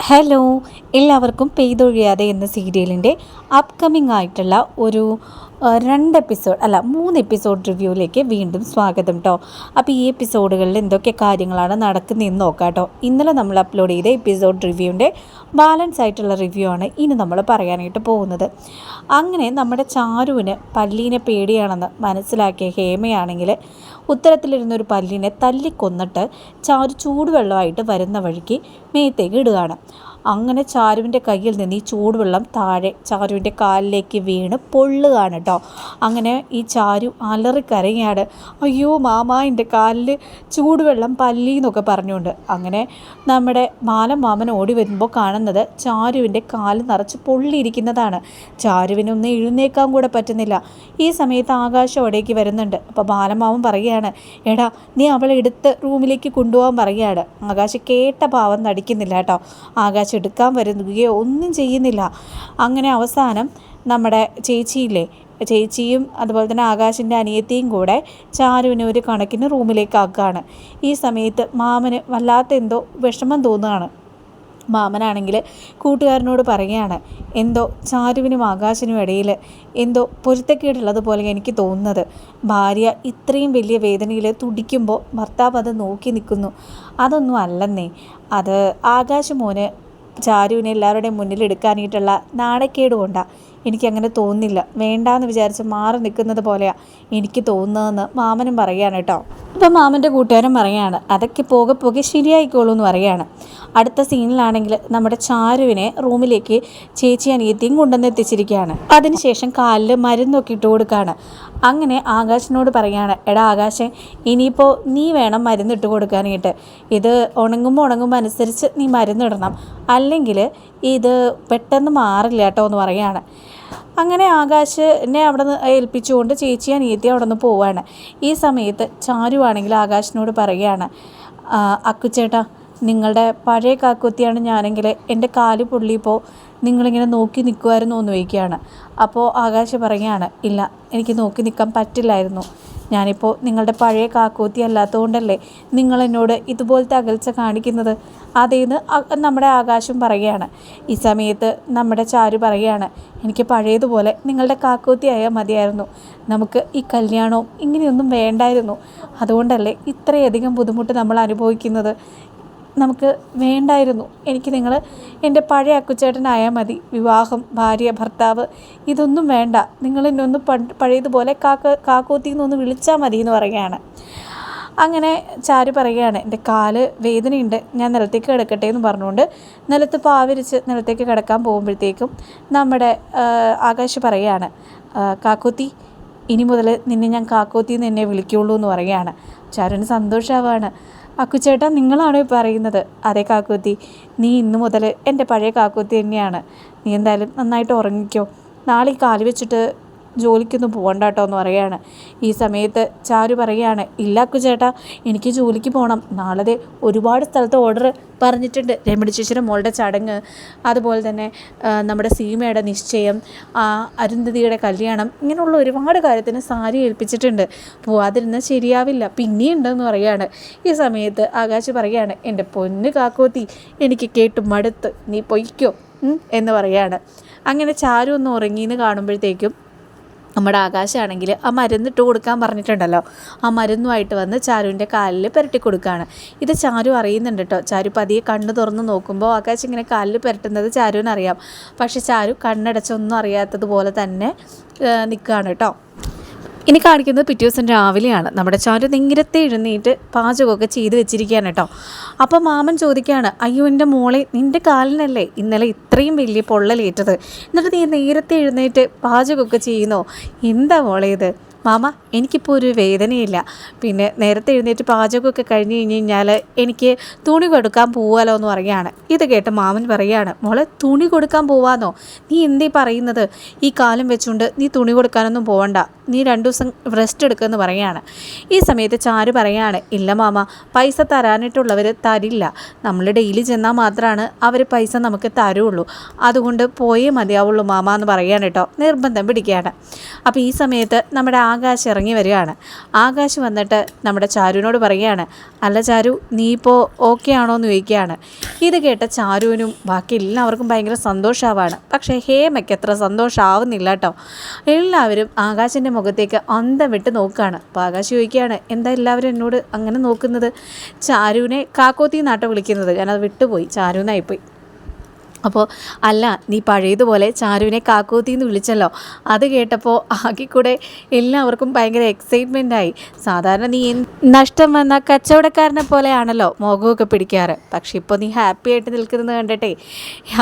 Hello എല്ലാവർക്കും പെയ്തൊഴിയാതെ എന്ന സീരിയലിന്റെ അപ്കമിംഗ് ആയിട്ടുള്ള ഒരു രണ്ട് എപ്പിസോഡ് അല്ല മൂന്ന് എപ്പിസോഡ് റിവ്യൂയിലേക്ക് വീണ്ടും സ്വാഗതം കേട്ടോ അപ്പോൾ ഈ എപ്പിസോഡുകളിൽ എന്തൊക്കെ കാര്യങ്ങളാണ് നടക്കുന്നതെന്ന് നോക്കാം കേട്ടോ ഇന്നലെ നമ്മൾ അപ്ലോഡ് ചെയ്ത എപ്പിസോഡ് റിവ്യൂവിന്റെ ബാലൻസ് ആയിട്ടുള്ള റിവ്യൂ ആണ് ഇനി നമ്മൾ പറയാനായിട്ട് പോകുന്നത്. അങ്ങനെ നമ്മുടെ ചാരുവിന് പല്ലീനെ പേടിയാണെന്ന് മനസ്സിലാക്കിയ ഹേമയാണെങ്കിൽ ഉത്തരത്തിലിരുന്നൊരു പല്ലിനെ തല്ലിക്കൊന്നിട്ട് ചാരു ചൂടുവെള്ളമായിട്ട് വരുന്ന വഴിക്ക് മേത്തേക്ക് ഇടുകയാണ്. അങ്ങനെ ചാരുവിന്റെ കയ്യിൽ നിന്ന് ഈ ചൂടുവെള്ളം താഴെ ചാരുവിന്റെ കാലിലേക്ക് വീണ് പൊള്ളുകയാണ് കേട്ടോ. അങ്ങനെ ഈ ചാരു അലറിക്കരയാണ് അയ്യോ മാമ കാലിൽ ചൂടുവെള്ളം പല്ലി എന്നൊക്കെ പറഞ്ഞുകൊണ്ട്. അങ്ങനെ നമ്മുടെ മാലം മാമൻ ഓടി വരുമ്പോൾ കാണുന്നത് ചാരുവിന്റെ കാൽ നിറച്ച് പൊള്ളിയിരിക്കുന്നതാണ്. ചാരുവിനൊന്ന് എഴുന്നേക്കാൻ കൂടെ പറ്റുന്നില്ല. ഈ സമയത്ത് ആകാശം അവിടേക്ക് വരുന്നുണ്ട്. അപ്പോൾ ബാലമാമൻ പറയുകയാണ് എടാ നീ അവളെ എടുത്ത് റൂമിലേക്ക് കൊണ്ടുപോകാൻ പറയുകയാണ്. ആകാശ് കേട്ട ഭാവം നടിക്കുന്നില്ല കേട്ടോ. ആകാശ് എടുക്കാൻ വരുകയോ ഒന്നും ചെയ്യുന്നില്ല. അങ്ങനെ അവസാനം നമ്മുടെ ചേച്ചിയില്ലേ ചേച്ചിയും അതുപോലെ തന്നെ ആകാശിന്റെ അനിയത്തിയും കൂടെ ചാരുവിനെ ഒരു കണക്കിന് റൂമിലേക്ക് ആക്കുകയാണ്. ഈ സമയത്ത് മാമന് വല്ലാത്ത എന്തോ വിഷമം തോന്നുകയാണ്. മാമനാണെങ്കിൽ കൂട്ടുകാരനോട് പറയുകയാണ് എന്തോ ചാരുവിനും ആകാശിനും ഇടയിൽ എന്തോ പൊരുത്തക്കേടുള്ളതുപോലെ എനിക്ക് തോന്നുന്നത്. ഭാര്യ ഇത്രയും വലിയ വേദനയിൽ തുടിക്കുമ്പോൾ ഭർത്താവ് അത് നോക്കി നിൽക്കുന്നു. അതൊന്നും അല്ലെന്നേ. അത് ആകാശമോന് ചാരുവിനെ എല്ലാവരുടെയും മുന്നിൽ എടുക്കാനായിട്ടുള്ള നാണക്കേടുകൊണ്ടാണ് എനിക്കങ്ങനെ തോന്നുന്നില്ല. വേണ്ടാന്ന് വിചാരിച്ച് മാറി നിൽക്കുന്നത് പോലെയാണ് എനിക്ക് തോന്നുന്നതെന്ന് മാമനും പറയാണ് കേട്ടോ. ഇപ്പം മാമന്റെ കൂട്ടുകാരൻ പറയാണ് അതൊക്കെ പോകെ പോകെ ശരിയായിക്കോളൂ എന്ന് പറയാണ് അടുത്ത സീനിലാണെങ്കിൽ നമ്മുടെ ചാരുവിനെ റൂമിലേക്ക് ചേച്ചി അനിയത്തിയും കൊണ്ടുവന്ന് എത്തിച്ചിരിക്കുകയാണ്. അതിനുശേഷം കാലിൽ മരുന്നൊക്കെ ഇട്ട് കൊടുക്കുകയാണ്. അങ്ങനെ ആകാശിനോട് പറയാണ് എടാ ആകാശെ ഇനിയിപ്പോൾ നീ വേണം മരുന്നിട്ട് കൊടുക്കാനായിട്ട്. ഇത് ഉണങ്ങുമ്പോൾ ഉണങ്ങുമ്പോൾ അനുസരിച്ച് നീ മരുന്നിടണം അല്ലെങ്കിൽ ഇത് പെട്ടെന്ന് മാറില്ല കേട്ടോ എന്ന് പറയാണ് അങ്ങനെ ആകാശിനെ അവിടെ നിന്ന് ഏൽപ്പിച്ചുകൊണ്ട് ചേച്ചി അനിയത്തി അവിടെ നിന്ന് പോവാണ്. ഈ സമയത്ത് ചാരുവാണെങ്കിൽ ആകാശിനോട് പറയുകയാണ് "ആ, അക്കുച്ചേട്ടാ നിങ്ങളുടെ പഴയ കാക്കുത്തിയാണ് ഞാനെങ്കിൽ എന്റെ കാൽ പൊള്ളിയപ്പോൾ നിങ്ങളിങ്ങനെ നോക്കി നിൽക്കുമായിരുന്നു എന്ന് ചോദിക്കുകയാണ്. അപ്പോൾ ആകാശ് പറയുകയാണ് ഇല്ല എനിക്ക് നോക്കി നിൽക്കാൻ പറ്റില്ലായിരുന്നു. ഞാനിപ്പോൾ നിങ്ങളുടെ പഴയ കാക്കൂത്തി അല്ലാത്തതുകൊണ്ടല്ലേ നിങ്ങൾ എന്നോട് ഇതുപോലത്തെ അകൽച്ച കാണിക്കുന്നത്? അതേന്ന് നമ്മുടെ ആകാശം പറയുകയാണ്. ഈ സമയത്ത് നമ്മുടെ ചാരു പറയുകയാണ് എനിക്ക് പഴയതുപോലെ നിങ്ങളുടെ കാക്കൂത്തി ആയാൽ മതിയായിരുന്നു. നമുക്ക് ഈ കല്യാണവും ഇങ്ങനെയൊന്നും വേണ്ടായിരുന്നു. അതുകൊണ്ടല്ലേ ഇത്രയധികം ബുദ്ധിമുട്ട് നമ്മൾ അനുഭവിക്കുന്നത്? നമുക്ക് വേണ്ടായിരുന്നു. എനിക്ക് നിങ്ങൾ എന്റെ പഴയ അക്കുച്ചേട്ടനായാൽ മതി. വിവാഹം ഭാര്യ ഭർത്താവ് ഇതൊന്നും വേണ്ട. നിങ്ങൾ എന്നെ ഒന്ന് പഴയതുപോലെ കാക്ക കാക്കോത്തി എന്നൊന്ന് വിളിച്ചാൽ മതി എന്ന് പറയുകയാണ്. അങ്ങനെ ചാരു പറയുകയാണ് എന്റെ കാൽ വേദനയുണ്ട്. ഞാൻ നിലത്തേക്ക് കിടക്കട്ടെ എന്ന് പറഞ്ഞുകൊണ്ട് നിലത്ത് പാവിരിച്ച് നിലത്തേക്ക് കിടക്കാൻ പോകുമ്പോഴത്തേക്കും നമ്മുടെ ആകാശ് പറയുകയാണ് കാക്കോത്തി ഇനി മുതൽ നിന്നെ ഞാൻ കാക്കോത്തി എന്ന് എന്നെ വിളിക്കുള്ളൂ എന്ന് പറയുകയാണ്. ചാരുവിന് സന്തോഷമാവാണ് അക്കുച്ചേട്ടാ നിങ്ങളാണോ പറയുന്നത്? അതെ കാക്കൂത്തി നീ ഇന്നു മുതൽ എന്റെ പഴയ കാക്കൂത്തി തന്നെയാണ്. നീ എന്തായാലും നന്നായിട്ട് ഉറങ്ങിക്കോ. നാളെ ഈ കാൽ വെച്ചിട്ട് ജോലിക്കൊന്നും പോകണ്ട കേട്ടോ എന്ന് പറയാണ് ഈ സമയത്ത് ചാരു പറയാണ് ഇല്ല അക്കുചേട്ടാ എനിക്ക് ജോലിക്ക് പോകണം നാളെ ഒരുപാട് സ്ഥലത്ത് ഓർഡർ പറഞ്ഞിട്ടുണ്ട്. രമണി ചേച്ചിയുടെ മോളുടെ ചടങ്ങ് അതുപോലെ തന്നെ നമ്മുടെ സീമയുടെ നിശ്ചയം അരുന്ധതിയുടെ കല്യാണം ഇങ്ങനെയുള്ള ഒരുപാട് കാര്യത്തിന് സാരി ഏൽപ്പിച്ചിട്ടുണ്ട്. പോവാതിരുന്നാൽ ശരിയാവില്ല. പിന്നെയുണ്ടെന്ന് പറയാണ് ഈ സമയത്ത് ആകാശ് പറയാണ് എന്റെ പൊന്ന് കാക്കോത്തി എനിക്ക് കേട്ട് മടുത്ത്. നീ പൊയ്ക്കോ. എന്ന് പറയാണ് അങ്ങനെ ചാരു ഒന്ന് ഉറങ്ങിയെന്ന് കാണുമ്പോഴത്തേക്കും നമ്മുടെ ആകാശമാണെങ്കിൽ ആ മരുന്നിട്ട് കൊടുക്കാൻ പറഞ്ഞിട്ടുണ്ടല്ലോ. ആ മരുന്നുമായിട്ട് വന്ന് ചാരുവിന്റെ കാലിൽ പുരട്ടി കൊടുക്കുകയാണ്. ഇത് ചാരു അറിയുന്നുണ്ട് കേട്ടോ ചാരു പതിയെ കണ്ണ് തുറന്ന് നോക്കുമ്പോൾ ആകാശം ഇങ്ങനെ കാലിൽ പുരട്ടുന്നത് ചാരുവിനറിയാം. പക്ഷേ ചാരു കണ്ണടച്ചൊന്നും അറിയാത്തതുപോലെ തന്നെ നിൽക്കുകയാണ് കേട്ടോ ഇനി കാണിക്കുന്നത് പിറ്റേ ദിവസം രാവിലെയാണ്. നമ്മുടെ ചാരു നേരത്തെ എഴുന്നേറ്റ് പാചകമൊക്കെ ചെയ്ത് വെച്ചിരിക്കുകയാണ് കേട്ടോ. അപ്പോൾ മാമൻ ചോദിക്കുകയാണ് അയ്യോ എന്റെ മോളെ നിന്റെ കാലിനല്ലേ ഇന്നലെ ഇത്രയും വലിയ പൊള്ളലേറ്റത്? എന്നിട്ട് നീ നേരത്തെ എഴുന്നേറ്റ് പാചകമൊക്കെ ചെയ്യുന്നോ? എന്താ മോളേത് മാമ എനിക്കിപ്പോൾ ഒരു വേദനയില്ല. പിന്നെ നേരത്തെ എഴുന്നേറ്റ് പാചകമൊക്കെ കഴിഞ്ഞ് കഴിഞ്ഞ് കഴിഞ്ഞാൽ എനിക്ക് തുണി കൊടുക്കാൻ പോവാലോ എന്ന് പറയുകയാണ്. ഇത് കേട്ട് മാമൻ പറയുകയാണ് മോളെ തുണി കൊടുക്കാൻ പോവാന്നോ? നീ എന്തേ പറയുന്നത്? ഈ കാലം വെച്ചുകൊണ്ട് നീ തുണി കൊടുക്കാനൊന്നും പോവണ്ട. നീ രണ്ടു ദിവസം റെസ്റ്റ് എടുക്കുമെന്ന് പറയുകയാണ്. ഈ സമയത്ത് ചാരു പറയുകയാണ് ഇല്ല മാമ പൈസ തരാനായിട്ടുള്ളവർ തരില്ല. നമ്മൾ ഡെയിലി ചെന്നാൽ മാത്രമാണ് അവർ പൈസ നമുക്ക് തരുള്ളൂ. അതുകൊണ്ട് പോയേ മതിയാവുള്ളൂ മാമ എന്ന് പറയുകയാണ് കേട്ടോ. നിർബന്ധം പിടിക്കുകയാണ്. അപ്പോൾ ഈ സമയത്ത് നമ്മുടെ ആകാശ് ഇറങ്ങി വരികയാണ്. ആകാശ് വന്നിട്ട് നമ്മുടെ ചാരുവിനോട് പറയുകയാണ് അല്ല ചാരു നീ ഇപ്പോൾ ഓക്കെ ആണോ എന്ന് ചോദിക്കുകയാണ്. ഇത് കേട്ട ചാരുവിനും ബാക്കി എല്ലാവർക്കും ഭയങ്കര സന്തോഷമാവാണ് പക്ഷേ ഹേമയ്ക്ക് അത്ര സന്തോഷമാവുന്നില്ല കേട്ടോ. എല്ലാവരും ആകാശിന്റെ മുഖത്തേക്ക് അന്തം വിട്ട് നോക്കുകയാണ്. അപ്പോൾ ആകാശ് ചോദിക്കുകയാണ് എന്താ എല്ലാവരും എന്നോട് അങ്ങനെ നോക്കുന്നത്? ചാരുവിനെ കാക്കോത്തി നാട്ടം വിളിക്കുന്നത്. ഞാനത് വിട്ടുപോയി. ചാരുവിനായിപ്പോയി. അപ്പോൾ അല്ല നീ പഴയതുപോലെ ചാരുവിനെ കാക്കൂത്തി എന്ന് വിളിച്ചല്ലോ. അത് കേട്ടപ്പോൾ ആകെ കൂടെ എല്ലാവർക്കും ഭയങ്കര എക്സൈറ്റ്മെന്റ് ആയി. സാധാരണ നീ നഷ്ടം വന്ന കച്ചവടക്കാരനെ പോലെയാണല്ലോ മുഖമൊക്കെ പിടിക്കാറ്. പക്ഷെ ഇപ്പോൾ നീ ഹാപ്പി ആയിട്ട് നിൽക്കുന്നത് കണ്ടിട്ടേ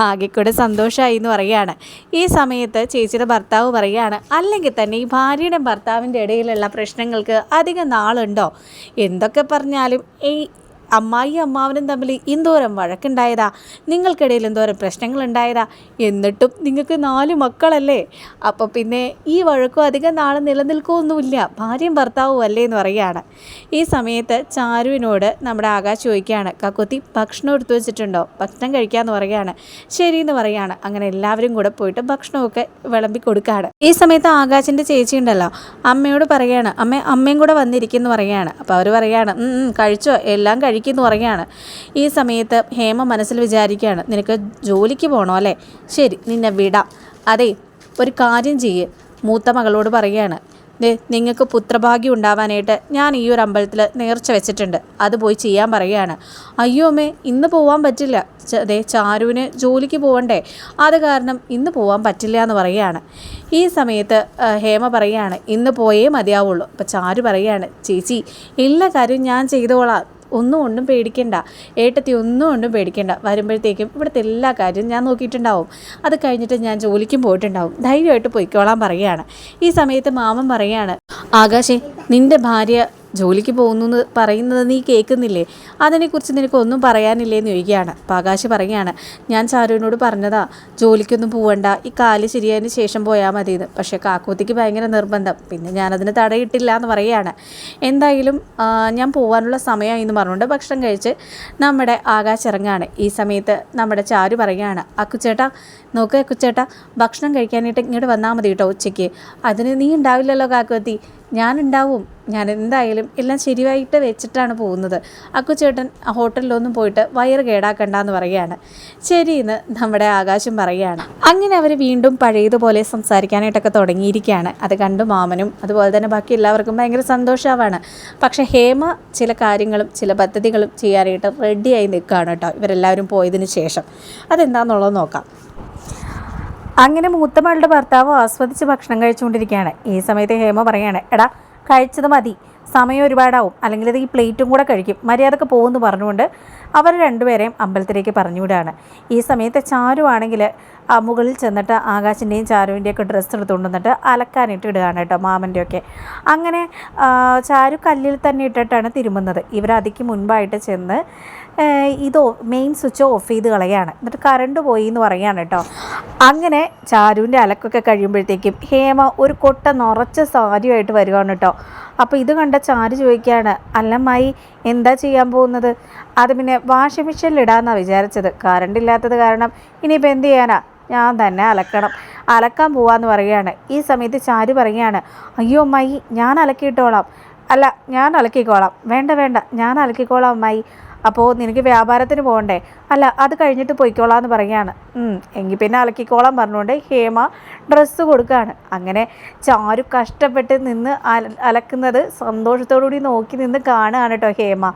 ആകെ കൂടെ സന്തോഷമായി എന്ന് പറയുകയാണ്. ഈ സമയത്ത് ചേച്ചിയുടെ ഭർത്താവ് പറയുകയാണ് അല്ലെങ്കിൽ തന്നെ ഈ ഭാര്യയുടെ ഭർത്താവിന്റെ ഇടയിലുള്ള പ്രശ്നങ്ങൾക്ക് അധികം നാളുണ്ടോ? എന്തൊക്കെ പറഞ്ഞാലും ഈ അമ്മായി അമ്മാവനും തമ്മിൽ എന്തോരം വഴക്കുണ്ടായതാ? നിങ്ങൾക്കിടയിൽ എന്തോരം പ്രശ്നങ്ങൾ ഉണ്ടായതാ എന്നിട്ടും നിങ്ങൾക്ക് നാല് മക്കളല്ലേ? അപ്പോൾ പിന്നെ ഈ വഴക്കും അധികം നാളെ നിലനിൽക്കുമൊന്നുമില്ല ഭാര്യയും ഭർത്താവും അല്ലേ എന്ന് പറയുകയാണ്. ഈ സമയത്ത് ചാരുവിനോട് നമ്മുടെ ആകാശ് ചോദിക്കുകയാണ് കക്കുത്തി ഭക്ഷണം എടുത്തു വെച്ചിട്ടുണ്ടോ? ഭക്ഷണം കഴിക്കാമെന്ന് പറയുകയാണ്. ശരിയെന്ന് പറയുകയാണ്. അങ്ങനെ എല്ലാവരും കൂടെ പോയിട്ട് ഭക്ഷണമൊക്കെ വിളമ്പി കൊടുക്കുകയാണ്. ഈ സമയത്ത് ആകാശിന്റെ ചേച്ചി ഉണ്ടല്ലോ അമ്മയോട് പറയുകയാണ് അമ്മ അമ്മയും കൂടെ വന്നിരിക്കുന്നു പറയുകയാണ്. അപ്പോൾ അവർ പറയുകയാണ് "ഉം, ഉം, കഴിച്ചോ? എല്ലാം കഴിക്കുന്നു പറയുകയാണ്. ഈ സമയത്ത് ഹേമ മനസ്സിൽ വിചാരിക്കുകയാണ് നിനക്ക് ജോലിക്ക് പോകണോ അല്ലേ? ശരി നിന്നെ വിടാം. അതെ ഒരു കാര്യം ചെയ്യ് മൂത്ത മകളോട് പറയുകയാണ്. നിങ്ങൾക്ക് പുത്രഭാഗ്യം ഉണ്ടാവാനായിട്ട് ഞാൻ ഈ ഒരു അമ്പലത്തിൽ നേർച്ച വെച്ചിട്ടുണ്ട്. അത് പോയി ചെയ്യാൻ പറയുകയാണ്. അയ്യോ അമ്മേ ഇന്ന് പോവാൻ പറ്റില്ല. അതെ ചാരുവിന് ജോലിക്ക് പോകണ്ടേ അത് കാരണം ഇന്ന് പോവാൻ പറ്റില്ല എന്ന് പറയുകയാണ്. ഈ സമയത്ത് ഹേമ പറയുകയാണ് ഇന്ന് പോയേ മതിയാവുള്ളൂ. അപ്പോൾ ചാരു പറയുകയാണ് ചേച്ചി എല്ലാ കാര്യവും ഞാൻ ചെയ്തോളാം. ഒന്നും ഒന്നും പേടിക്കേണ്ട. ഏട്ടത്തി ഒന്നും ഒന്നും പേടിക്കേണ്ട. വരുമ്പോഴത്തേക്കും ഇവിടുത്തെ എല്ലാ കാര്യവും ഞാൻ നോക്കിയിട്ടുണ്ടാവും. അത് കഴിഞ്ഞിട്ട് ഞാൻ ജോലിക്കും പോയിട്ടുണ്ടാവും. ധൈര്യമായിട്ട് പൊയ്ക്കോളാൻ പറയുകയാണ്. ഈ സമയത്ത് മാമൻ പറയുകയാണ് ആകാശേ നിന്റെ ഭാര്യ ജോലിക്ക് പോകുന്നു എന്ന് പറയുന്നത് നീ കേൾക്കുന്നില്ലേ? അതിനെക്കുറിച്ച് നിനക്ക് ഒന്നും പറയാനില്ലേ എന്ന് ചോദിക്കുകയാണ്. അപ്പോൾ ആകാശ് പറയുകയാണ് ഞാൻ ചാരുവിനോട് പറഞ്ഞതാ ജോലിക്കൊന്നും പോവണ്ട ഈ കാൽ ശരിയായതിന് ശേഷം പോയാൽ മതി ഇത് പക്ഷേ കാക്കോത്തിക്ക് ഭയങ്കര നിർബന്ധം. പിന്നെ ഞാനതിന് തടയിട്ടില്ല എന്ന് പറയുകയാണ്. എന്തായാലും ഞാൻ പോകാനുള്ള സമയമായി എന്ന് പറഞ്ഞുകൊണ്ട് ഭക്ഷണം കഴിച്ച് നമ്മുടെ ആകാശ് ഇറങ്ങുകയാണ്. ഈ സമയത്ത് നമ്മുടെ ചാരു പറയുകയാണ് അക്കുച്ചേട്ടാ നോക്ക് അക്കുച്ചേട്ടാ ഭക്ഷണം കഴിക്കാനായിട്ട് ഇങ്ങോട്ട് വന്നാൽ മതി കേട്ടോ ഉച്ചയ്ക്ക്. അതിന് നീ ഉണ്ടാവില്ലല്ലോ കാക്കോത്തി ഞാനുണ്ടാവും. ഞാൻ എന്തായാലും എല്ലാം ശരിയായിട്ട് വെച്ചിട്ടാണ് പോകുന്നത്. അക്കുചേട്ടൻ ഹോട്ടലിലൊന്നും പോയിട്ട് വയറ് കേടാക്കണ്ടെന്ന് പറയുകയാണ്. ശരിയെന്ന് നമ്മുടെ ആകാശം പറയുകയാണ്. അങ്ങനെ അവർ വീണ്ടും പഴയതുപോലെ സംസാരിക്കാനായിട്ടൊക്കെ തുടങ്ങിയിരിക്കുകയാണ്. അത് കണ്ടു മാമനും അതുപോലെ തന്നെ ബാക്കി എല്ലാവർക്കും ഭയങ്കര സന്തോഷമാവാണ് പക്ഷേ ഹേമ ചില കാര്യങ്ങളും ചില പദ്ധതികളും ചെയ്യാനായിട്ട് റെഡിയായി നിൽക്കുകയാണ് കേട്ടോ. ഇവരെല്ലാവരും പോയതിന് ശേഷം. അതെന്താണെന്നുള്ളത് നോക്കാം. അങ്ങനെ മൂത്തമ്മളുടെ ഭർത്താവ് ആസ്വദിച്ച് ഭക്ഷണം കഴിച്ചുകൊണ്ടിരിക്കുകയാണ്. ഈ സമയത്ത് ഹേമ പറയാണ് എടാ കഴിച്ചത് മതി. സമയം ഒരുപാടാവും. അല്ലെങ്കിൽ ഇത് ഈ പ്ലേറ്റും കൂടെ കഴിക്കും. മര്യാദയ്ക്ക് പോകുമെന്ന് പറഞ്ഞുകൊണ്ട് അവർ രണ്ടുപേരെയും അമ്പലത്തിലേക്ക് പറഞ്ഞു വിടുകയാണ് ഈ സമയത്ത് ചാരു ആണെങ്കിൽ മുകളിൽ ചെന്നിട്ട് ആകാശിന്റെയും ചാരുവിന്റെയൊക്കെ ഡ്രസ്സ് എടുത്തുകൊണ്ട് വന്നിട്ട് അലക്കാനിട്ട് ഇടുകയാണ് കേട്ടോ മാമന്റെയൊക്കെ അങ്ങനെ ചാരു കല്ലിൽ തന്നെ ഇട്ടിട്ടാണ് തിരുമുന്നത് ഇവർ അതിക്ക് മുൻപായിട്ട് ചെന്ന് ഇത് മെയിൻ സ്വിച്ച് ഓഫ് ചെയ്ത് കളയാണ്. എന്നിട്ട് കറണ്ട് പോയി എന്ന് പറയുകയാണ് കേട്ടോ. അങ്ങനെ ചാരുവിന്റെ അലക്കൊക്കെ കഴിയുമ്പോഴത്തേക്കും ഹേമ ഒരു കൊട്ട നിറച്ച സാരിയുമായിട്ട് വരുവാണ് കേട്ടോ. അപ്പോൾ ഇത് കണ്ട ചാരു ചോദിക്കുകയാണ് അല്ലമ്മായി എന്താ ചെയ്യാൻ പോകുന്നത്? അത് പിന്നെ വാഷിംഗ് മെഷീനിൽ ഇടാമെന്നാണ് വിചാരിച്ചത്. കറണ്ട് ഇല്ലാത്തത് കാരണം ഇനിയിപ്പോൾ എന്ത് ചെയ്യാനാ? ഞാൻ തന്നെ അലക്കണം. അലക്കാൻ പോവാന്ന് പറയുകയാണ്. ഈ സമയത്ത് ചാരു പറയുകയാണ് അയ്യോ അമ്മായി ഞാൻ അലക്കിയിട്ടോളാം. അല്ല ഞാൻ അലക്കിക്കോളാം. വേണ്ട വേണ്ട ഞാൻ അലക്കിക്കോളാം അമ്മായി. അപ്പോൾ നിനക്ക് വ്യാപാരത്തിന് പോകണ്ടേ? അല്ല അത് കഴിഞ്ഞിട്ട് പോയിക്കോളാം എന്ന് പറയുകയാണ് എങ്കിൽ പിന്നെ അലക്കിക്കോളാം പറഞ്ഞുകൊണ്ട് ഹേമ ഡ്രസ്സ് കൊടുക്കുകയാണ് അങ്ങനെ ചാരു കഷ്ടപ്പെട്ട് നിന്ന് അല അലക്കുന്നത് സന്തോഷത്തോടുകൂടി നോക്കി നിന്ന് കാണുകയാണ് കേട്ടോ ഹേമ.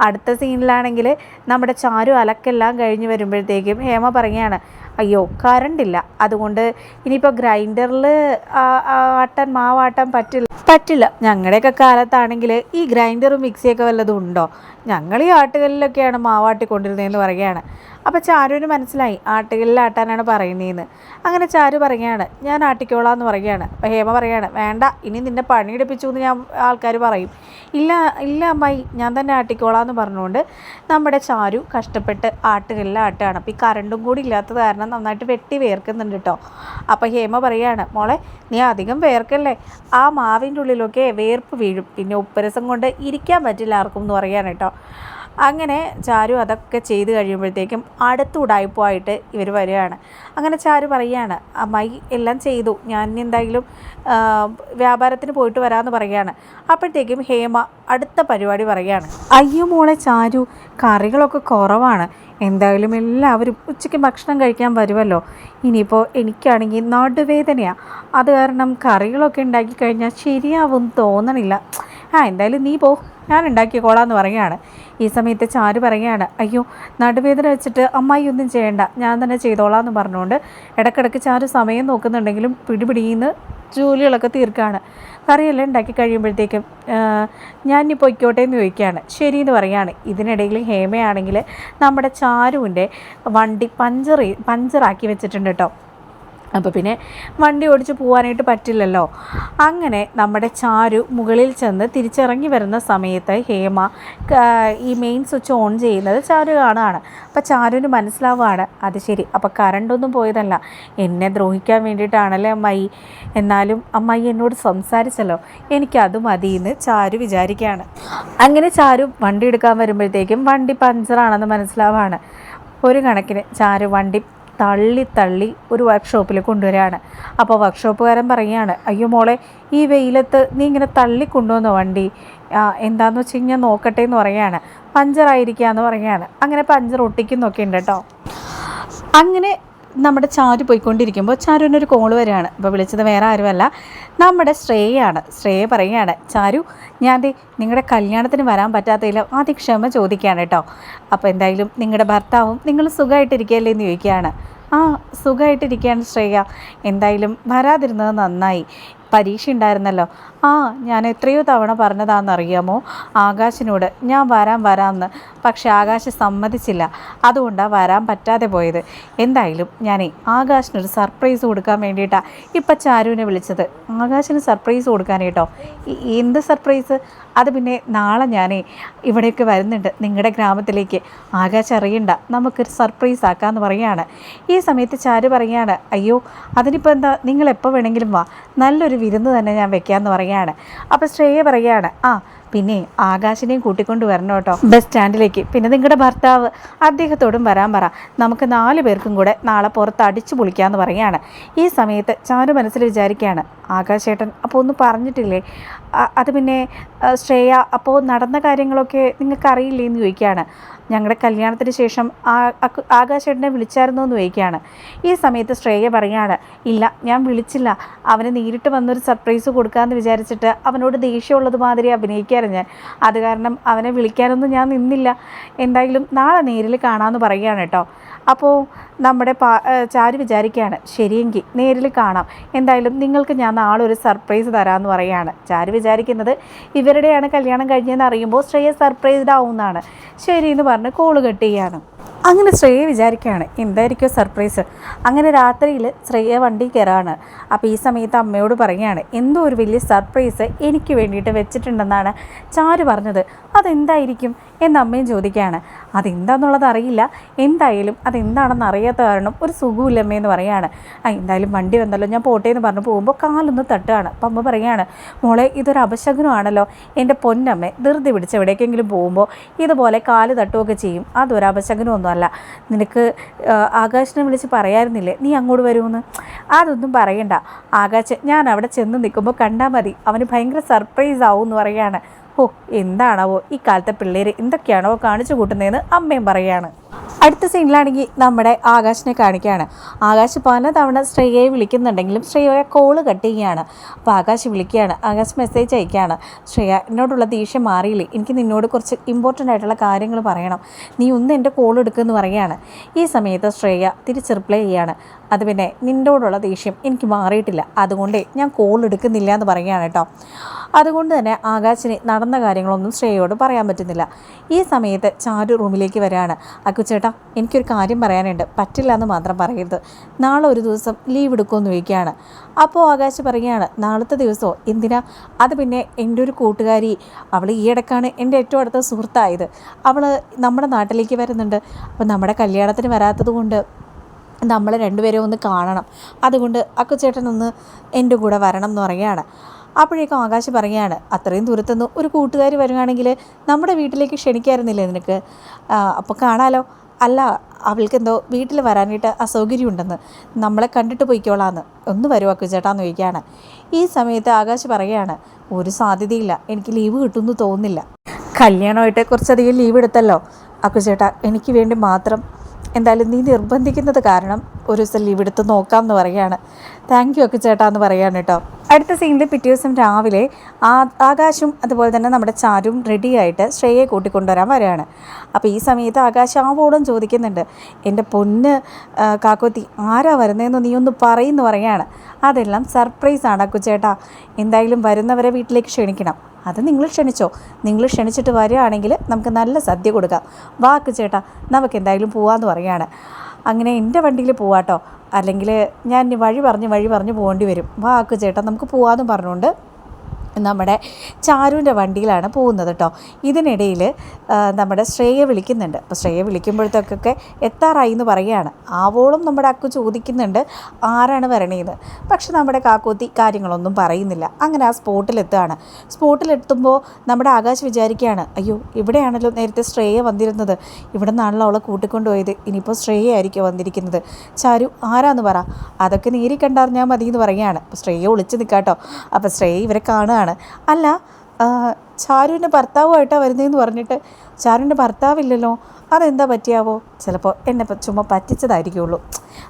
അടുത്ത സീനിലാണെങ്കിൽ നമ്മുടെ ചാരു അലക്കെല്ലാം കഴിഞ്ഞ് വരുമ്പോഴത്തേക്കും ഹേമ പറയുകയാണ് അയ്യോ കറണ്ടില്ല അതുകൊണ്ട് ഇനിയിപ്പോൾ ഗ്രൈൻഡറിൽ ആട്ടാൻ മാവാട്ടാൻ പറ്റില്ല. പറ്റില്ല. ഞങ്ങളുടെയൊക്കെ കാലത്താണെങ്കിൽ ഈ ഗ്രൈൻഡറും മിക്സിയൊക്കെ വല്ലതും ഉണ്ടോ? ഞങ്ങൾ ഈ ആട്ടുകല്ലിലൊക്കെയാണ് മാവാട്ടിക്കൊണ്ടിരുന്നതെന്ന് പറയുകയാണ്. അപ്പോൾ ചാരുവിന് മനസ്സിലായി ആട്ടുകല്ലിൽ ആട്ടാനാണ് പറയുന്നതെന്ന് അങ്ങനെ ചാരു പറയുകയാണ് ഞാൻ ആട്ടിക്കോളാം എന്ന് പറയുകയാണ്. അപ്പോൾ ഹേമ പറയുകയാണ് വേണ്ട ഇനി നിന്നെ പണിയെടുപ്പിച്ചു എന്ന് ഞാൻ ആൾക്കാർ പറയും. ഇല്ല ഇല്ല അമ്മായി ഞാൻ തന്നെ ആട്ടിക്കോളാം എന്ന് പറഞ്ഞുകൊണ്ട് നമ്മുടെ ചാരു കഷ്ടപ്പെട്ട് ആട്ടുകല്ലിൽ ആട്ടുകയാണ് അപ്പോൾ ഈ കറണ്ടും കൂടി ഇല്ലാത്തത് കാരണം നന്നായിട്ട് വെട്ടി വേർക്കുന്നുണ്ട് കേട്ടോ അപ്പോൾ ഹേമ പറയുകയാണ് മോളെ നീ അധികം വേർക്കല്ലേ? ആ മാവിന്റെ ഉള്ളിലൊക്കെ വേർപ്പ് വീഴും. പിന്നെ ഉപ്പരസം കൊണ്ട് ഇരിക്കാൻ പറ്റില്ല ആർക്കും എന്ന് പറയുകയാണ് കേട്ടോ അങ്ങനെ ചാരു അതൊക്കെ ചെയ്ത് കഴിയുമ്പോഴത്തേക്കും അടുത്ത ഉടായ്പായിട്ട് ഇവർ വരികയാണ്. അങ്ങനെ ചാരു പറയുകയാണ് അമ്മായി എല്ലാം ചെയ്തു. ഞാൻ എന്തായാലും വ്യാപാരത്തിന് പോയിട്ട് വരാമെന്ന് പറയുകയാണ്. അപ്പോഴത്തേക്കും ഹേമ അടുത്ത പരിപാടി പറയുകയാണ് അയ്യോ മോളെ ചാരു കറികളൊക്കെ കുറവാണ്. എന്തായാലും എല്ലാവരും ഉച്ചയ്ക്ക് ഭക്ഷണം കഴിക്കാൻ വരുമല്ലോ. ഇനിയിപ്പോൾ എനിക്കാണെങ്കിൽ നടുവേദനയാണ് അത് കാരണം കറികളൊക്കെ ഉണ്ടാക്കി കഴിഞ്ഞാൽ ശരിയാവും തോന്നണില്ല. ആ എന്തായാലും നീ പോ. ഞാൻ ഉണ്ടാക്കിക്കോളാന്ന് പറയുകയാണ്. ഈ സമയത്ത് ചാരു പറയുകയാണ് അയ്യോ നടുവേദന വെച്ചിട്ട് അമ്മായി ഒന്നും ചെയ്യണ്ട ഞാൻ തന്നെ ചെയ്തോളാം എന്ന് പറഞ്ഞുകൊണ്ട് ഇടക്കിടക്ക് ചാരു സമയം നോക്കുന്നുണ്ടെങ്കിലും പിടിപിടിയിന്ന് ജോലികളൊക്കെ തീർക്കുകയാണ് കറിയെല്ലാം ഉണ്ടാക്കി കഴിയുമ്പോഴത്തേക്കും ഞാൻ ഇനി പൊയ്ക്കോട്ടെ എന്ന് ചോദിക്കുകയാണ്. ശരിയെന്ന് പറയുകയാണ്. ഇതിനിടയിൽ ഹേമയാണെങ്കിൽ നമ്മുടെ ചാരുവിന്റെ വണ്ടി പഞ്ചർ പഞ്ചറാക്കി വെച്ചിട്ടുണ്ട് കേട്ടോ. അപ്പോൾ പിന്നെ വണ്ടി ഓടിച്ച് പോകാനായിട്ട് പറ്റില്ലല്ലോ. അങ്ങനെ നമ്മുടെ ചാരു മുകളിൽ ചെന്ന് തിരിച്ചിറങ്ങി വരുന്ന സമയത്ത് ഹേമ ഈ മെയിൻ സ്വിച്ച് ഓൺ ചെയ്യുന്നത് ചാരു കാണുകയാണ് അപ്പോൾ ചാരുവിന് മനസ്സിലാവുകയാണ് അത് ശരി അപ്പോൾ കറണ്ടൊന്നും പോയതല്ല. എന്നെ ദ്രോഹിക്കാൻ വേണ്ടിയിട്ടാണല്ലേ അമ്മായി? എന്നാലും അമ്മായി എന്നോട് സംസാരിച്ചല്ലോ. എനിക്കത് എന്ന് ചാരു വിചാരിക്കുകയാണ്. അങ്ങനെ ചാരു വണ്ടി എടുക്കാൻ വരുമ്പോഴത്തേക്കും വണ്ടി പഞ്ചറാണെന്ന് മനസ്സിലാവുകയാണ്. ഒരു കണക്കിന് ചാരു വണ്ടി തള്ളി തള്ളി ഒരു വർക്ക്ഷോപ്പിൽ കൊണ്ടുവരികയാണ് അപ്പോൾ വർക്ക്ഷോപ്പുകാരൻ പറയുകയാണ് അയ്യോ മോളെ ഈ വെയിലത്ത് നീ ഇങ്ങനെ തള്ളി കൊണ്ടുവന്നോ വണ്ടി? എന്താണെന്ന് വെച്ച് കഴിഞ്ഞാൽ നോക്കട്ടെ എന്ന് പറയുകയാണ്. പഞ്ചറായിരിക്കുക എന്ന് പറയുകയാണ്. അങ്ങനെ പഞ്ചർ ഒട്ടിക്കുന്നൊക്കെ ഉണ്ട് കേട്ടോ. അങ്ങനെ നമ്മുടെ ചാരു പോയിക്കൊണ്ടിരിക്കുമ്പോൾ ചാരുവിനൊരു കോൾ വരികയാണ്. അപ്പോൾ വിളിച്ചത് വേറെ ആരുമല്ല നമ്മുടെ ശ്രേയാണ് ശ്രേയ പറയുകയാണ് ചാരു ഞാൻ നിങ്ങളുടെ കല്യാണത്തിന് വരാൻ പറ്റാത്തതിൽ ആദ്യം ക്ഷമ ചോദിക്കുകയാണ് കേട്ടോ. അപ്പോൾ എന്തായാലും നിങ്ങളുടെ ഭർത്താവും നിങ്ങൾ സുഖമായിട്ടിരിക്കുകയല്ലേ എന്ന് ചോദിക്കുകയാണ്. ആ സുഖമായിട്ടിരിക്കുകയാണ് ശ്രേയ. എന്തായാലും വരാതിരുന്നത് നന്നായി. പരീക്ഷ ഉണ്ടായിരുന്നല്ലോ. ആ ഞാൻ എത്രയോ തവണ പറഞ്ഞതാണെന്നറിയാമോ? ആകാശിനോട് ഞാൻ വരാൻ വരാമെന്ന് പക്ഷേ ആകാശ് സമ്മതിച്ചില്ല. അതുകൊണ്ടാണ് വരാൻ പറ്റാതെ പോയത്. എന്തായാലും ഞാനേ ആകാശിനൊരു സർപ്രൈസ് കൊടുക്കാൻ വേണ്ടിയിട്ടാണ് ഇപ്പം ചാരുവിനെ വിളിച്ചത്. ആകാശിന് സർപ്രൈസ് കൊടുക്കാനേട്ടോ എന്ത് സർപ്രൈസ്? അത് പിന്നെ നാളെ ഞാനേ ഇവിടേക്ക് വരുന്നുണ്ട് നിങ്ങളുടെ ഗ്രാമത്തിലേക്ക്. ആകാശ് അറിയണ്ട നമുക്കൊരു സർപ്രൈസ് ആക്കാമെന്ന് പറയുകയാണ് ഈ സമയത്ത് ചാരു പറയുകയാണ് അയ്യോ അതിനിപ്പോൾ എന്താ നിങ്ങൾ എപ്പോൾ വേണമെങ്കിലും വാ. നല്ലൊരു വിരുന്ന് തന്നെ ഞാൻ വെക്കാമെന്ന് പറയുകയാണ്. അപ്പോൾ ശ്രേയ പറയുകയാണ് ആ പിന്നെ ആകാശിനെയും കൂട്ടിക്കൊണ്ട് വരണം കേട്ടോ ബസ് സ്റ്റാൻഡിലേക്ക്. പിന്നെ നിങ്ങളുടെ ഭർത്താവ് അദ്ദേഹത്തോടും വരാൻ പറ. നമുക്ക് നാല് പേർക്കും കൂടെ നാളെ പുറത്ത് അടിച്ചു പൊളിക്കാമെന്ന് പറയുകയാണ്. ഈ സമയത്ത് ചാരു മനസ്സിൽ വിചാരിക്കുകയാണ് ആകാശേട്ടൻ അപ്പോൾ ഒന്നും പറഞ്ഞിട്ടില്ലേ? അത് പിന്നെ ശ്രേയ അപ്പോൾ നടന്ന കാര്യങ്ങളൊക്കെ നിങ്ങൾക്ക് അറിയില്ലേ എന്ന് ചോദിക്കുകയാണ്. ഞങ്ങളുടെ കല്യാണത്തിന് ശേഷം ആകാശേട്ടനെ വിളിച്ചായിരുന്നു എന്ന് ചോദിക്കുകയാണ് ഈ സമയത്ത് ശ്രേയ പറയുകയാണ് ഇല്ല ഞാൻ വിളിച്ചില്ല. അവന് നേരിട്ട് വന്നൊരു സർപ്രൈസ് കൊടുക്കാമെന്ന് വിചാരിച്ചിട്ട് അവനോട് ദേഷ്യമുള്ളത് മാതിരി അഭിനയിക്കാറ് ഞാൻ. അത് കാരണം അവനെ വിളിക്കാനൊന്നും ഞാൻ നിന്നില്ല. എന്തായാലും നാളെ നേരിൽ കാണാമെന്ന് പറയുകയാണ് കേട്ടോ. അപ്പോൾ നമ്മുടെ പാ ചാരു വിചാരിക്കുകയാണ് ശരിയെങ്കിൽ നേരിൽ കാണാം. എന്തായാലും നിങ്ങൾക്ക് ഞാൻ നാളെ ഒരു സർപ്രൈസ് തരാമെന്ന് പറയുകയാണ് ചാരു വിചാരിക്കുന്നത് ഇവരുടെയാണ് കല്യാണം കഴിഞ്ഞതെന്ന് അറിയുമ്പോൾ ശ്രേയ സർപ്രൈസ്ഡ് ആവുമെന്നാണ് ശരി എന്ന് പറഞ്ഞ് കോൾ കട്ട് ചെയ്യാണ്. അങ്ങനെ ശ്രേയ വിചാരിക്കുകയാണ് എന്തായിരിക്കും സർപ്രൈസ്? അങ്ങനെ രാത്രിയിൽ ശ്രേയ വണ്ടി കയറാണ്. അപ്പോൾ ഈ സമയത്ത് അമ്മയോട് പറയുകയാണ് എന്തോ ഒരു വലിയ സർപ്രൈസ് എനിക്ക് വേണ്ടിയിട്ട് വെച്ചിട്ടുണ്ടെന്നാണ് ചാരു പറഞ്ഞത്. അതെന്തായിരിക്കും? എന്ന് അമ്മയും ചോദിക്കുകയാണ്. അതെന്താണെന്നുള്ളത് അറിയില്ല. എന്തായാലും അതെന്താണെന്ന് അറിയാത്ത കാരണം ഒരു സുഖമില്ലമ്മേ എന്ന് പറയുകയാണ് ആ എന്തായാലും വണ്ടി വന്നല്ലോ. ഞാൻ പോട്ടെ എന്ന് പറഞ്ഞു പോകുമ്പോൾ കാലൊന്ന് തട്ടുകയാണ് അപ്പം അമ്മ പറയുകയാണ് മോളെ ഇതൊരു അപശകുനമാണല്ലോ. എന്റെ പൊന്നമ്മ ധൃതി പിടിച്ച് എവിടേക്കെങ്കിലും പോകുമ്പോൾ ഇതുപോലെ കാൽ തട്ടുകയൊക്കെ ചെയ്യും. അതൊരു അപശകുനമൊന്നുമല്ല. നിനക്ക് ആകാശനെ വിളിച്ച് പറയായിരുന്നില്ലേ? നീ അങ്ങോട്ട് വരുമെന്ന് അതൊന്നും പറയണ്ട. ആകാശ് ഞാൻ അവിടെ ചെന്ന് നിൽക്കുമ്പോൾ കണ്ടാൽ മതി. അവന് ഭയങ്കര സർപ്രൈസ് ആവും എന്ന് പറയുകയാണ് ഓ എന്താണാവോ? ഈ കാലത്തെ പിള്ളേർ എന്തൊക്കെയാണോ കാണിച്ചു കൂട്ടുന്നതെന്ന് അമ്മയും പറയുകയാണ്. അടുത്ത സീനിലാണെങ്കിൽ നമ്മുടെ ആകാശിനെ കാണിക്കുകയാണ്. ആകാശ് പലതവണ ശ്രേയയെ വിളിക്കുന്നുണ്ടെങ്കിലും ശ്രേയയെ കോൾ കട്ട് ചെയ്യുകയാണ്. അപ്പോൾ ആകാശ് വിളിക്കുകയാണ്. ആകാശ് മെസ്സേജ് അയക്കുകയാണ്. ശ്രേയ എന്നോടുള്ള ദേഷ്യം മാറിയില്ലേ? എനിക്ക് നിന്നോട് കുറച്ച് ഇമ്പോർട്ടന്റ് ആയിട്ടുള്ള കാര്യങ്ങൾ പറയണം. നീ ഒന്ന് എന്റെ കോൾ എടുക്കുമെന്ന് പറയുകയാണ്. ഈ സമയത്ത് ശ്രേയ തിരിച്ച് റിപ്ലൈ ചെയ്യുകയാണ് അത് പിന്നെ നിന്നോടുള്ള ദേഷ്യം എനിക്ക് മാറിയിട്ടില്ല. അതുകൊണ്ടേ ഞാൻ കോൾ എടുക്കുന്നില്ല എന്ന് പറയുകയാണ് കേട്ടോ. അതുകൊണ്ട് തന്നെ ആകാശിന് നടന്ന കാര്യങ്ങളൊന്നും ശ്രേയയോട് പറയാൻ പറ്റുന്നില്ല. ഈ സമയത്ത് ചാരു റൂമിലേക്ക് വരികയാണ്. അക്കുച്ചേട്ടാ എനിക്കൊരു കാര്യം പറയാനുണ്ട്. പറ്റില്ല എന്ന് മാത്രം പറയരുത്. നാളെ ഒരു ദിവസം ലീവ് എടുക്കുമെന്ന് ചോദിക്കുകയാണ്. അപ്പോൾ ആകാശ് പറയുകയാണ് നാളത്തെ ദിവസമോ എന്തിനാ? അത് പിന്നെ എന്റെ ഒരു കൂട്ടുകാരി. അവൾ ഈയിടക്കാണ് എന്റെ ഏറ്റവും അടുത്ത സുഹൃത്തായത്. അവൾ നമ്മുടെ നാട്ടിലേക്ക് വരുന്നുണ്ട്. അപ്പോൾ നമ്മുടെ കല്യാണത്തിന് വരാത്തത് കൊണ്ട് നമ്മൾ രണ്ടുപേരും ഒന്ന് കാണണം. അതുകൊണ്ട് അക്കുച്ചേട്ടൻ ഒന്ന് എന്റെ കൂടെ വരണം എന്ന് പറയുകയാണ്. അപ്പോഴേക്കും ആകാശ് പറയുകയാണ് അത്രയും ദൂരത്തുനിന്ന് ഒരു കൂട്ടുകാർ വരുവാണെങ്കിൽ നമ്മുടെ വീട്ടിലേക്ക് ക്ഷണിക്കായിരുന്നില്ലേ നിനക്ക്? അപ്പോൾ കാണാലോ? അല്ല അവൾക്കെന്തോ വീട്ടിൽ വരാനായിട്ട് അസൗകര്യമുണ്ടെന്ന്. നമ്മളെ കണ്ടിട്ട് പോയിക്കോളാന്ന്. ഒന്ന് വരുമോ ചേട്ടാന്ന് ചോദിക്കുകയാണ്. ഈ സമയത്ത് ആകാശ് പറയുകയാണ് ഒരു സാധ്യതയില്ല. എനിക്ക് ലീവ് കിട്ടുമെന്ന് തോന്നുന്നില്ല. കല്യാണമായിട്ട് കുറച്ചധികം ലീവ് എടുത്തല്ലോ. അക്കുചേട്ടാ എനിക്ക് വേണ്ടി മാത്രം എന്തായാലും നീ നിർബന്ധിക്കുന്നത് കാരണം ഒരു ദിവസം ലീവ് എടുത്ത് നോക്കാം എന്ന് പറയുകയാണ്. താങ്ക് യു ഒക്കെ ചേട്ടാ എന്ന് പറയാണ് കേട്ടോ. അടുത്ത സീനിൽ പിറ്റേ ദിവസം രാവിലെ ആകാശും അതുപോലെ തന്നെ നമ്മുടെ ചാരും റെഡിയായിട്ട് ശ്രേയെ കൂട്ടിക്കൊണ്ടുവരാൻ വരികയാണ്. അപ്പോൾ ഈ സമയത്ത് ആകാശ് ആവോളം ചോദിക്കുന്നുണ്ട് എന്റെ പൊന്ന് കാക്കോത്തി ആരാ വരുന്നതെന്ന് നീ ഒന്ന് പറയുന്നു പറയാണ് അതെല്ലാം സർപ്രൈസാണ് അക്കുച്ചേട്ടാ. എന്തായാലും വരുന്നവരെ വീട്ടിലേക്ക് ക്ഷണിക്കണം. അത് നിങ്ങൾ ക്ഷണിച്ചോ. നിങ്ങൾ ക്ഷണിച്ചിട്ട് വരികയാണെങ്കിൽ നമുക്ക് നല്ല സദ്യ കൊടുക്കാം. വാക്ക് ചേട്ടാ നമുക്ക് എന്തായാലും പോവാമെന്ന് പറയാണ് അങ്ങനെ എന്റെ വണ്ടിയിൽ പോവാട്ടോ. അല്ലെങ്കിൽ ഞാൻ വഴി പറഞ്ഞ് വഴി പറഞ്ഞ് പോകേണ്ടി വരും. വാക്ക് ചേട്ടാ നമുക്ക് പോവാന്ന് പറഞ്ഞുകൊണ്ട് നമ്മുടെ ചാരുവിന്റെ വണ്ടിയിലാണ് പോകുന്നത് കേട്ടോ ഇതിനിടയിൽ നമ്മുടെ ശ്രേയ വിളിക്കുന്നുണ്ട്. അപ്പോൾ ശ്രേയ വിളിക്കുമ്പോഴത്തേക്കൊക്കെ എത്താറായി എന്ന് പറയുകയാണ്. ആവോളം നമ്മുടെ അക്കു ചോദിക്കുന്നുണ്ട് ആരാണ് വരണേന്ന്? പക്ഷെ നമ്മുടെ കാക്കോത്തി കാര്യങ്ങളൊന്നും പറയുന്നില്ല. അങ്ങനെ ആ സ്പോട്ടിലെത്തുകയാണ്. സ്പോട്ടിലെത്തുമ്പോൾ നമ്മുടെ ആകാശ് വിചാരിക്കുകയാണ് അയ്യോ ഇവിടെയാണല്ലോ നേരത്തെ ശ്രേയ വന്നിരുന്നത്. ഇവിടെ നിന്നാണല്ലോ അവളെ കൂട്ടിക്കൊണ്ടുപോയത്. ഇനിയിപ്പോൾ ശ്രേയ ആയിരിക്കും വന്നിരിക്കുന്നത്? ചാരു ആരാന്ന് പറ. അതൊക്കെ നേരി കണ്ടറിഞ്ഞാൽ മതി എന്ന് പറയുകയാണ്. അപ്പോൾ ശ്രേയ ഒളിച്ച് നിൽക്കാട്ടോ. അപ്പോൾ ശ്രേയ ഇവരെ കാണുകയാണ് അല്ല ചാരുവിന്റെ ഭർത്താവുമായിട്ടാണ് വരുന്നതെന്ന് പറഞ്ഞിട്ട് ചാരുവിന്റെ ഭർത്താവില്ലല്ലോ. അതെന്താ പറ്റിയാവോ? ചിലപ്പോൾ എന്നെ ചുമ്മാ പറ്റിച്ചതായിരിക്കുള്ളൂ.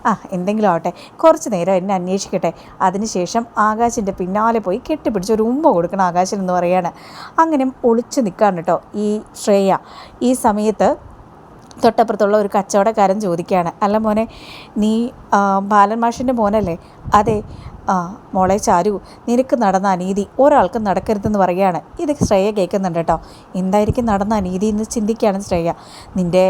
ആ എന്തെങ്കിലും ആവട്ടെ. കുറച്ച് നേരം എന്നെ അന്വേഷിക്കട്ടെ. അതിനുശേഷം ആകാശിന്റെ പിന്നാലെ പോയി കെട്ടിപ്പിടിച്ച് ഒരു ഉമ്മ കൊടുക്കണം ആകാശൻ എന്ന് പറയാണ്. അങ്ങനെ ഒളിച്ച് നിൽക്കാണ് കേട്ടോ ഈ ശ്രേയ. ഈ സമയത്ത് തൊട്ടപ്പുറത്തുള്ള ഒരു കച്ചവടക്കാരൻ ചോദിക്കുകയാണ് അല്ല മോനെ നീ ബാലൻ മാഷിന്റെ മോനല്ലേ? അതെ ആ മോളെ ചാരു നിനക്ക് നടന്ന അനീതി ഒരാൾക്ക് നടക്കരുതെന്ന് പറയുകയാണ്. ഇത് ശ്രേയ കേൾക്കുന്നുണ്ട് കേട്ടോ. എന്തായിരിക്കും നടന്ന അനീതി എന്ന് ചിന്തിക്കുകയാണ് ശ്രേയ. നിന്റെ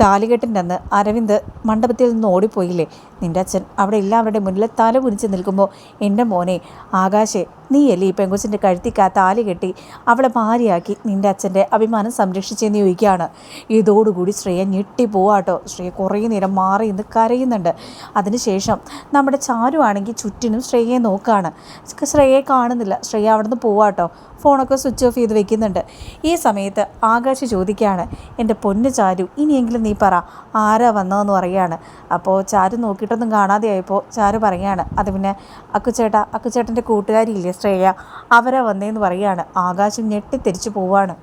കാലുകെട്ടിന്റെ അന്ന് അരവിന്ദ് മണ്ഡപത്തിൽ നിന്ന് ഓടിപ്പോയില്ലേ? നിന്റെ അച്ഛൻ അവിടെ എല്ലാവരുടെ മുന്നിൽ തല കുനിച്ച് നിൽക്കുമ്പോൾ എന്റെ മോനെ ആകാശേ നീയല്ലേ ഈ പെങ്കൊച്ചിന്റെ കഴുത്തിക്കാ താലി കെട്ടി അവളെ ഭാര്യയാക്കി നിന്റെ അച്ഛന്റെ അഭിമാനം സംരക്ഷിച്ചെന്ന് ചോദിക്കുകയാണ്. ഇതോടുകൂടി ശ്രേയ ഞെട്ടി പോവാട്ടോ ശ്രേയ കുറേ നേരം മാറി നിന്ന് കരയുന്നുണ്ട്. അതിനുശേഷം നമ്മുടെ ചാരു ആണെങ്കിൽ ചുറ്റിനും ശ്രേയയെ നോക്കുകയാണ് ശ്രേയയെ കാണുന്നില്ല. ശ്രേയ അവിടെ നിന്ന് പോവാട്ടോ ഫോണൊക്കെ സ്വിച്ച് ഓഫ് ചെയ്ത് വെക്കുന്നുണ്ട്. ഈ സമയത്ത് ആകാശ് ചോദിക്കുകയാണ് എന്റെ പൊന്നു ചാരു ഇനിയെങ്കിലും നീ പറ ആരാ വന്നതെന്ന് പറയുകയാണ് അപ്പോൾ ചാരു നോക്കിയിട്ടൊന്നും കാണാതെ ആയപ്പോൾ ചാരു പറയുകയാണ് അത് പിന്നെ അക്കുച്ചേട്ട അക്കുച്ചേട്ടന്റെ കൂട്ടുകാരിയില്ലേ ശ്രേയ? അവരാ വന്നേന്ന് പറയുകയാണ് ആകാശം തിരിച്ചു പോവാണ്.